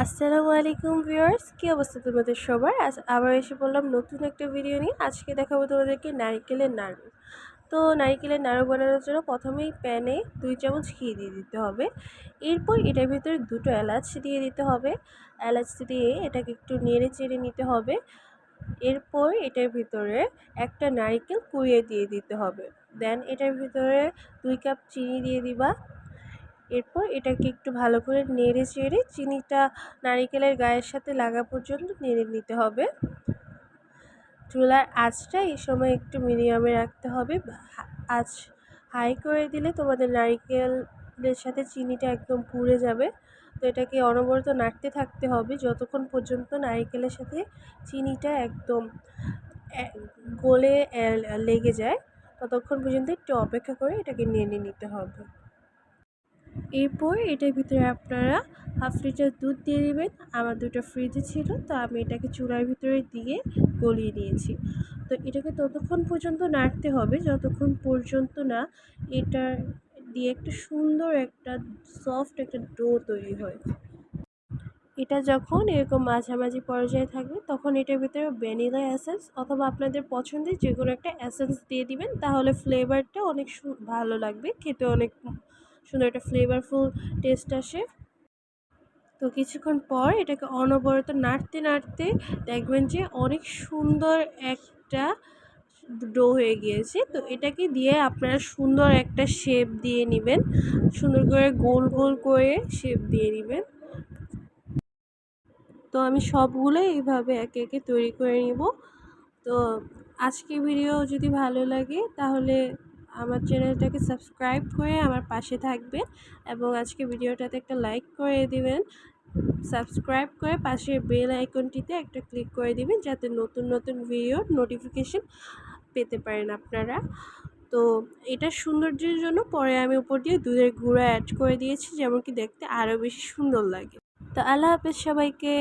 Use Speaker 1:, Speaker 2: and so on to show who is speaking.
Speaker 1: আসসালামু আলাইকুম ভিউয়ার্স, কী অবস্থা তোমাদের সবার? আজ আবার এসে বললাম নতুন একটা ভিডিও নিয়ে। আজকে দেখাবো তোমাদেরকে নারকেলের নাড়ু। তো নারকেলের নাড়ু বানানোর জন্য প্রথমেই প্যানে দুই চামচ ঘি দিয়ে দিতে হবে। এরপর এটার ভিতরে দুটো এলাচ দিয়ে দিতে হবে। এলাচ দিয়ে এটাকে একটু নেড়ে চেড়ে নিতে হবে। এরপর এটার ভিতরে একটা নারকেল কুড়িয়ে দিয়ে দিতে হবে। দেন এটার ভিতরে দুই কাপ চিনি দিয়ে দিবা। এরপর এটাকে একটু ভালো করে নেড়ে চেড়ে চিনিটা নারিকেলের গায়ের সাথে লাগা পর্যন্ত নেড়ে নিতে হবে। চুলার আঁচটা এই সময় একটু মিডিয়ামে রাখতে হবে। আঁচ হাই করে দিলে তোমাদের নারিকেলের সাথে চিনিটা একদম পুড়ে যাবে। তো এটাকে অনবরত নাড়তে থাকতে হবে। যতক্ষণ পর্যন্ত নারিকেলের সাথে চিনিটা একদম গলে লেগে যায়, ততক্ষণ পর্যন্ত একটু অপেক্ষা করে এটাকে নেড়ে নিতে হবে। এরপর এটার ভিতরে আপনারা হাফ লিটার দুধ দিয়ে দেবেন। আমার দুটো ফ্রিজে ছিল, তো আমি এটাকে চূড়ার ভিতরে দিয়ে গলিয়ে নিয়েছি। তো এটাকে ততক্ষণ পর্যন্ত নাড়তে হবে, যতক্ষণ পর্যন্ত না এটা দিয়ে একটা সুন্দর একটা সফট একটা ডো তৈরি হয়। এটা যখন এরকম মাঝামাঝি পর্যায়ে থাকবে, তখন এটার ভিতরে ভ্যানিলা অ্যাসেন্স অথবা আপনাদের পছন্দের যে কোনো একটা অ্যাসেন্স দিয়ে দিবেন, তাহলে ফ্লেভারটা অনেক ভালো লাগবে, খেতে অনেক সুন্দর একটা ফ্লেভারফুল টেস্ট আসে। তো কিছুক্ষণ পর এটাকে অনবরত নাড়তে নাড়তে দেখবেন যে অনেক সুন্দর একটা ডো হয়ে গিয়েছে। তো এটাকে দিয়ে আপনারা সুন্দর একটা শেপ দিয়ে নেবেন। সুন্দর করে গোল গোল করে শেপ দিয়ে নেবেন। তো আমি সবগুলো এইভাবে একে একে তৈরি করে নিব। তো আজকে ভিডিও যদি ভালো লাগে তাহলে আমার চ্যানেলটাকে সাবস্ক্রাইব করে আমার পাশে থাকবে এবং আজকে ভিডিওটাতে একটা লাইক করে দিবেন। সাবস্ক্রাইব করে পাশের বেল আইকনটিতে একটা ক্লিক করে দিবেন যাতে নতুন নতুন ভিডিওর নোটিফিকেশন পেতে পারেন আপনারা। তো এটা সৌন্দর্যের জন্য পরে আমি উপর দিয়ে দুধের গুঁড়া অ্যাড করে দিয়েছি যেমন কি দেখতে আরও বেশি সুন্দর লাগে। তো আল্লাহ হাফেজ সবাইকে।